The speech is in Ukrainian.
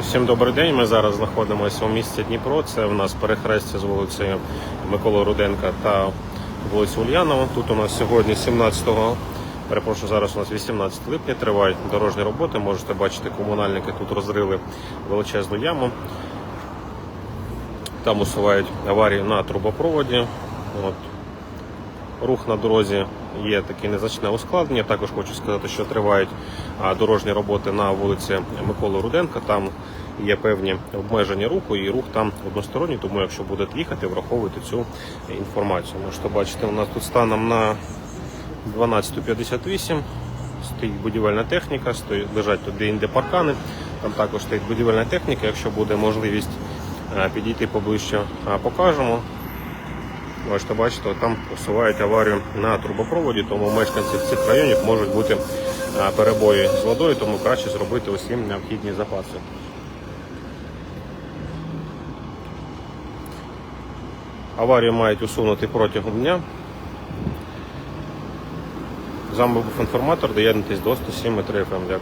Всім добрий день. Ми зараз знаходимося у місті Дніпро. Це у нас перехрестя з вулицею Миколи Руденка та вулиці Ульянова. Тут у нас сьогодні 17-го, перепрошую, зараз у нас 18 липня тривають дорожні роботи. Можете бачити, комунальники тут розрили величезну яму. Там усувають аварію на трубопроводі. От. Рух на дорозі є таке незначне ускладнення. Також хочу сказати, що тривають дорожні роботи на вулиці Миколи Руденка. Там є певні обмеження руху, і рух там односторонній. Тому, якщо будете їхати, враховуйте цю інформацію. Можете бачити, у нас тут станом на 12.58 стоїть будівельна техніка, стоїть, лежать тут де-інде паркани. Там також стоїть будівельна техніка. Якщо буде можливість підійти поближче, покажемо. Можете бачити, там усувають аварію на трубопроводі, тому мешканці цих районів можуть бути перебої з водою, тому краще зробити усім необхідні запаси. Аварію мають усунути протягом дня. З вами був інформатор. Доєднуйтесь до 107 FM. Дякую.